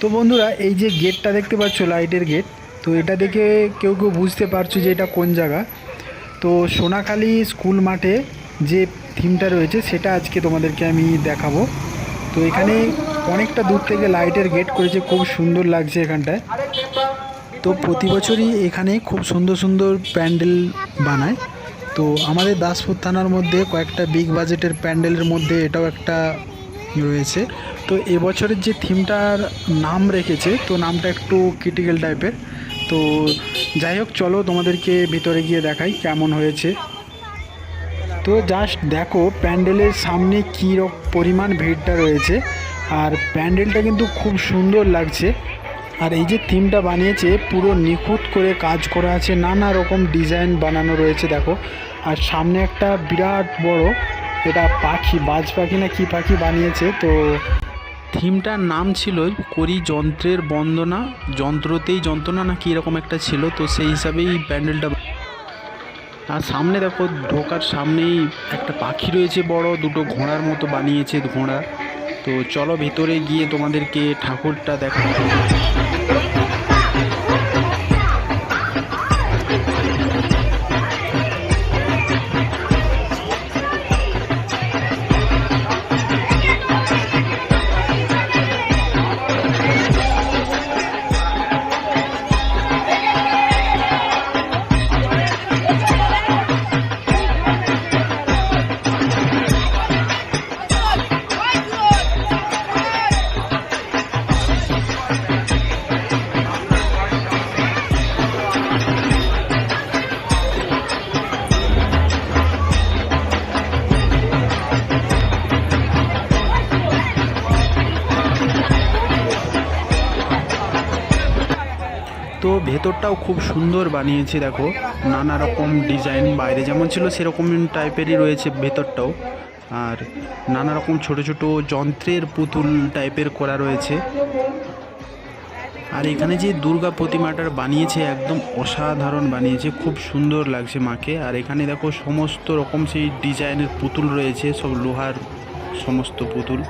তো বন্ধুরা, এই যে গেটটা দেখতে পাচ্ছ লাইটের গেট তো এটা দেখে কেউ কেউ বুঝতে পারছ যে এটা কোন জায়গা। তো সোনাখালী স্কুল মাঠে যে থিমটা রয়েছে, সেটা আজকে তোমাদেরকে আমি দেখাবো। তো এখানে অনেকটা দূর থেকে লাইটের গেট করেছে, খুব সুন্দর লাগছে এখানটায়। তো প্রতি বছরই এখানে খুব সুন্দর সুন্দর প্যান্ডেল বানায়। তো আমাদের দাসপুর থানার মধ্যে কয়েকটা বিগ বাজেটের প্যান্ডেলের মধ্যে এটাও একটা রয়েছে। তো এবছরের যে থিমটার নাম রেখেছে, তো নামটা একটু ক্রিটিক্যাল টাইপের তো যাই হোক, চলো তোমাদেরকে ভিতরে গিয়ে দেখাই কেমন হয়েছে। তো জাস্ট দেখো, প্যান্ডেলের সামনে কী পরিমাণ ভিড়টা রয়েছে। আর প্যান্ডেলটা কিন্তু খুব সুন্দর লাগছে। আর এই যে থিমটা বানিয়েছে, পুরো নিখুঁত করে কাজ করা আছে। নানা রকম ডিজাইন বানানো রয়েছে, দেখো। আর সামনে একটা বিরাট বড় এটা পাখি বাজ পাখি না কী পাখি বানিয়েছে, তো থিমটার নাম ছিল করি যন্ত্রের বন্দনা। যন্ত্রতেই যন্ত্রণা না কী এরকম একটা ছিল, তো সেই হিসাবেই প্যান্ডেলটা আর সামনে দেখো, ঢোকার সামনেই একটা পাখি রয়েছে বড়, দুটো ঘোড়ার মতো বানিয়েছে ঘোড়া। তো চলো ভিতরে গিয়ে তোমাদেরকে ঠাকুরটা দেখা তো ভেতরটাও খুব সুন্দর বানিয়েছে, দেখো। নানা রকম ডিজাইন, বাইরে যেমন ছিল সেরকম টাইপেরই রয়েছে ভেতরটাও। আর নানা রকম ছোট ছোট যন্ত্রের পুতুল টাইপের করা রয়েছে। আর এখানে যে দুর্গা প্রতিমাটার বানিয়েছে, একদম অসাধারণ বানিয়েছে। খুব সুন্দর লাগছে মাকে। আর এখানে দেখো সমস্ত রকম সেই ডিজাইনের পুতুল রয়েছে, সব লোহার সমস্ত পুতুল।